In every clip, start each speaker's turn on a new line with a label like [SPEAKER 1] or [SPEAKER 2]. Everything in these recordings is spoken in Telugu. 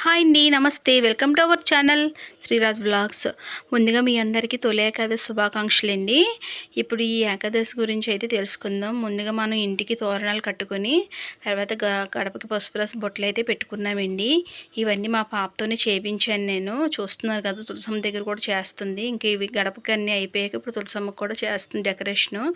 [SPEAKER 1] హాయ్ అండి నమస్తే. Welcome to our channel Sriraj blogs. ముందుగా మీ అందరికీ తొలి ఏకాదశి శుభాకాంక్షలు అండి ఇప్పుడు ఈ ఏకాదశి గురించి అయితే తెలుసుకుందాం. ముందుగా మనం ఇంటికి తోరణాలు కట్టుకొని తర్వాత గ- గడపకి పసుపు రసం బొట్టలు అయితే పెట్టుకున్నామండి. ఇవన్నీ మా పాపతోనే చేయించాను నేను. చూస్తున్నారు కదా తులసమ్మ దగ్గర కూడా చేస్తుంది. ఇంకా ఇవి గడపకి అన్నీ అయిపోయాక ఇప్పుడు తులసమ్మకు కూడా చేస్తుంది డెకరేషను.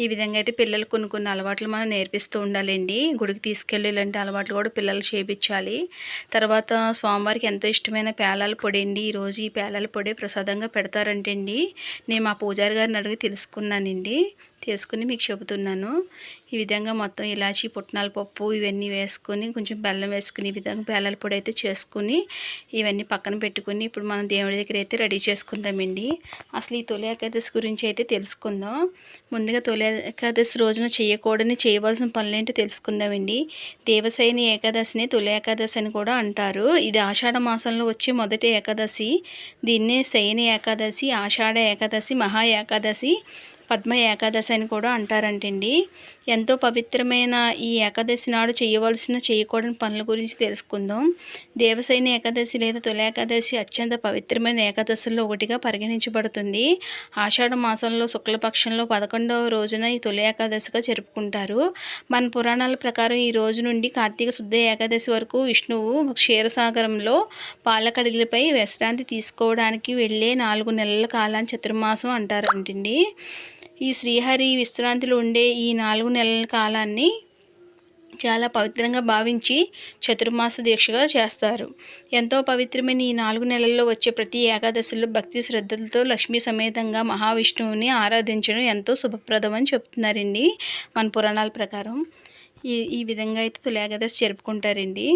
[SPEAKER 1] ఈ విధంగా అయితే పిల్లలు కొన్ని కొన్ని అలవాట్లు మనం నేర్పిస్తూ ఉండాలండి. గుడికి తీసుకెళ్ళి ఇలాంటి అలవాట్లు కూడా పిల్లలు చేయించాలి తర్వాత స్వామివారికి ఎంతో ఇష్టమైన పేలాల పొడి అండి. ఈరోజు ఈ పేలాల పొడి ప్రసాదంగా పెడతారంటండి. నేను మా పూజారి గారిని అడిగి తెలుసుకున్నానండి. తీసుకుని మీకు చెబుతున్నాను. ఈ విధంగా మొత్తం ఇలాచి పుట్నాల పప్పు ఇవన్నీ వేసుకొని కొంచెం బెల్లం వేసుకుని ఈ విధంగా పేలాల పొడి అయితే చేసుకుని ఇవన్నీ పక్కన పెట్టుకుని ఇప్పుడు మనం దేవుడి దగ్గర అయితే రెడీ చేసుకుందామండి. అసలు ఈ తొలి ఏకాదశి గురించి అయితే తెలుసుకుందాం. ముందుగా తొలి ఏకాదశి రోజున చేయకూడని చేయవలసిన పనులేంటో తెలుసుకుందామండి. దేవసైని ఏకాదశిని తొలి ఏకాదశి అని కూడా అంటారు. ఇది ఆషాఢ మాసంలో వచ్చే మొదటి ఏకాదశి. దీన్నే శయని ఏకాదశి ఆషాఢ ఏకాదశి మహా ఏకాదశి పద్మ ఏకాదశి అని కూడా అంటారంటండి. ఎంతో పవిత్రమైన ఈ ఏకాదశి నాడు చేయవలసిన చేయకూడని పనుల గురించి తెలుసుకుందాం. దేవసైన ఏకాదశి లేదా తొలి ఏకాదశి అత్యంత పవిత్రమైన ఏకాదశుల్లో ఒకటిగా పరిగణించబడుతుంది. ఆషాఢ మాసంలో శుక్లపక్షంలో పదకొండవ రోజున ఈ తొలి ఏకాదశిగా జరుపుకుంటారు. మన పురాణాల ప్రకారం ఈ రోజు నుండి కార్తీక శుద్ధ ఏకాదశి వరకు విష్ణువు క్షీరసాగరంలో పాలకడలిపై విశ్రాంతి తీసుకోవడానికి వెళ్ళే నాలుగు నెలల కాలాన్ని చతుర్మాసం అంటారంటండి. ఈ శ్రీహరి విశ్రాంతిలో ఉండే ఈ నాలుగు నెలల కాలాన్ని చాలా పవిత్రంగా భావించి చతుర్మాస దీక్షగా చేస్తారు. ఎంతో పవిత్రమైన ఈ నాలుగు నెలల్లో వచ్చే ప్రతి ఏకాదశిలో భక్తి శ్రద్ధలతో లక్ష్మీ సమేతంగా మహావిష్ణువుని ఆరాధించడం ఎంతో శుభప్రదం అని చెప్తున్నారండి. మన పురాణాల ప్రకారం ఈ ఈ విధంగా అయితే తొలి ఏకాదశి జరుపుకుంటారండి.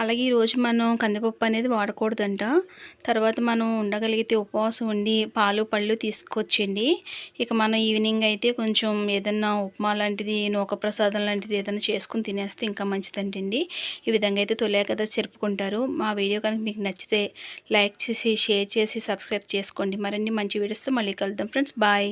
[SPEAKER 1] అలాగే ఈరోజు మనం కందిపప్పు అనేది వాడకూడదంట. తర్వాత మనం ఉండగలిగితే ఉపవాసం ఉండి పాలు పళ్ళు తీసుకొచ్చండి. ఇక మనం ఈవినింగ్ అయితే కొంచెం ఏదన్నా ఉప్మా లాంటిది నూక ప్రసాదం లాంటిది ఏదైనా చేసుకుని తినేస్తే ఇంకా మంచిదంటండి. ఈ విధంగా అయితే తొలే కదా జరుపుకుంటారు. మా వీడియో కనుక మీకు నచ్చితే లైక్ చేసి షేర్ చేసి సబ్స్క్రైబ్ చేసుకోండి. మరిన్ని మంచి వీడియోస్తో మళ్ళీ కలుద్దాం ఫ్రెండ్స్. బాయ్.